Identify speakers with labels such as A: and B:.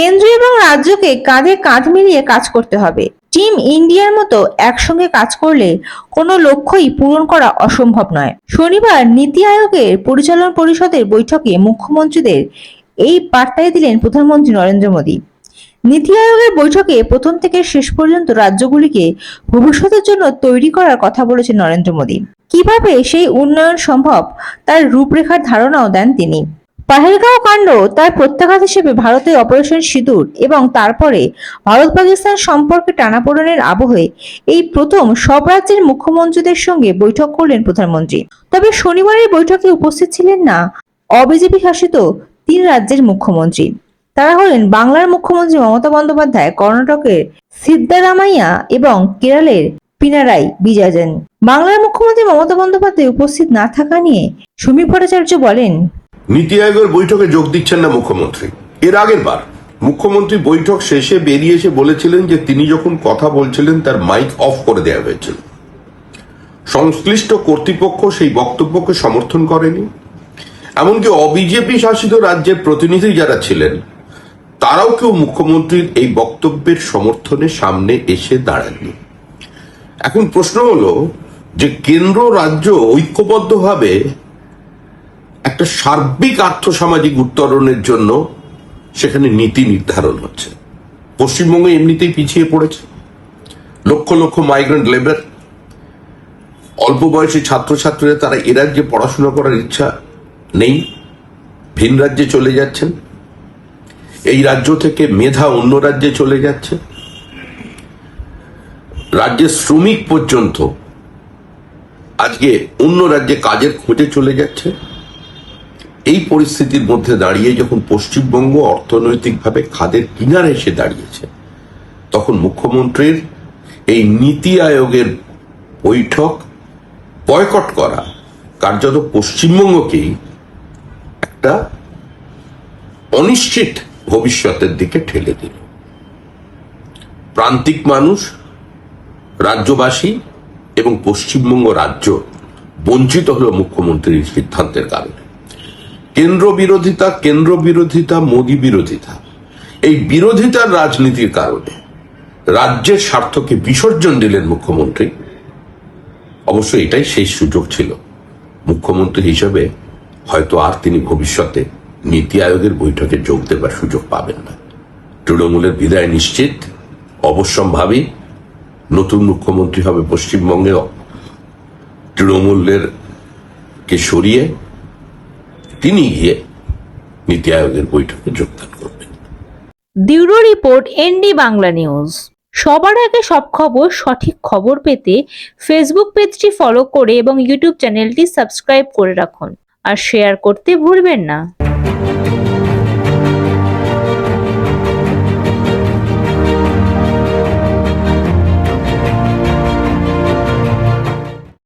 A: কেন্দ্র এবং রাজ্যকে কাঁধে কাঁধ মিলিয়ে কাজ করতে হবে। টিম ইন্ডিয়ার মতো একসঙ্গে কাজ করলে কোনো লক্ষ্যই পূরণ করা অসম্ভব নয়। শনিবার নীতি আয়োগের পরিচালন পরিষদের বৈঠকে মুখ্যমন্ত্রীদের এই বার্তাই দিলেন প্রধানমন্ত্রী নরেন্দ্র মোদী। নীতি আয়োগের বৈঠকে প্রথম থেকে শেষ পর্যন্ত রাজ্যগুলিকে ভবিষ্যতের জন্য তৈরি করার কথা বলেছেন নরেন্দ্র মোদী। কীভাবে সেই উন্নয়ন সম্ভব, তার রূপরেখার ধারণাও দেন তিনি। পাহেলগাঁও কাণ্ড তার প্রত্যাঘাত হিসেবে ভারতের অপারেশন সিঁদুর এবং তারপরে ভারত পাকিস্তান সম্পর্কে টানাপোড়েনের আবহে এই প্রথম সব রাজ্যের মুখ্যমন্ত্রীদের সঙ্গে বৈঠক করলেন প্রধানমন্ত্রী। তবে শনিবারের বৈঠকে উপস্থিত ছিলেন না অবিজেপি শাসিত তিন রাজ্যের মুখ্যমন্ত্রী। তারা হলেন বাংলার মুখ্যমন্ত্রী মমতা বন্দ্যোপাধ্যায়, কর্ণাটকের সিদ্দারামাইয়া এবং কেরালের পিনারাই বিজয়ন বাংলার মুখ্যমন্ত্রী মমতা বন্দ্যোপাধ্যায় উপস্থিত না থাকা নিয়ে সমীপ ভট্টাচার্য বলেন
B: নীতি আয়োগের বৈঠকে যোগ দিচ্ছেন না মুখ্যমন্ত্রী। এর আগের বার মুখ্যমন্ত্রী বৈঠক শেষে বেরিয়ে এসে বলেছিলেন যে তিনি যখন কথা বলছিলেন তার মাইক অফ করে দেওয়া হয়েছিল। সংশ্লিষ্ট কর্তৃপক্ষ সেই বক্তব্যকে সমর্থন করেনি। এমনকি অবিজেপি শাসিত রাজ্যের প্রতিনিধি যারা ছিলেন, তারাও কেউ মুখ্যমন্ত্রীর এই বক্তব্যের সমর্থনে সামনে এসে দাঁড়াননি। এখন প্রশ্ন হলো যে কেন্দ্র রাজ্য ঐক্যবদ্ধভাবে একটা সার্বিক আর্থসামাজিক উত্তরণের জন্য সেখানে নীতি নির্ধারণ হচ্ছে। পশ্চিমবঙ্গে এমনিতেই পিছিয়ে পড়েছে। লক্ষ লক্ষ মাইগ্রেন্ট লেবার অল্প বয়সী ছাত্রছাত্রীরা তারা এ রাজ্যে পড়াশোনা করার ইচ্ছা নেই, ভিন রাজ্যে চলে যাচ্ছেন। এই রাজ্য থেকে মেধা অন্য রাজ্যে চলে যাচ্ছে। রাজ্যের শ্রমিক পর্যন্ত আজকে অন্য রাজ্যে কাজের খোঁজে চলে যাচ্ছে। এই পরিস্থিতির মধ্যে দাঁড়িয়ে যখন পশ্চিমবঙ্গ অর্থনৈতিকভাবে খাদের কিনারে এসে দাঁড়িয়েছে, তখন মুখ্যমন্ত্রীর এই নীতি আয়োগের বৈঠক বয়কট করা কার্যত পশ্চিমবঙ্গকেই একটা অনিশ্চিত ভবিষ্যতের দিকে ঠেলে দিল। প্রান্তিক মানুষ, রাজ্যবাসী এবং পশ্চিমবঙ্গ রাজ্য বঞ্চিত হল মুখ্যমন্ত্রীর সিদ্ধান্তের কারণে। কেন্দ্র বিরোধিতা কেন্দ্র বিরোধিতা মোদী বিরোধিতা। এই বিরোধিতার রাজনীতির কারণে রাজ্যের স্বার্থকে বিসর্জন দিলেন মুখ্যমন্ত্রী। অবশ্য এটাই শেষ সুযোগ ছিল। মুখ্যমন্ত্রী হিসেবে হয়তো আর তিনি ভবিষ্যতে নীতি আয়োগের বৈঠকে যোগ দেবার সুযোগ পাবেন না। তৃণমূলের বিদায় নিশ্চিত। অবশ্যম্ভাবী নতুন মুখ্যমন্ত্রী হবে পশ্চিমবঙ্গে তৃণমূলের কে সরিয়ে তিনি গিয়ে নীতি আয়োগের বৈঠকে যোগদান করবেন।
C: Bureau report, ND Bangla news. সবার আগে সব খবর, সঠিক খবর পেতে ফেসবুক পেজটি ফলো করে এবং ইউটিউব চ্যানেলটি সাবস্ক্রাইব করে রাখুন। আর শেয়ার করতে ভুলবেন না।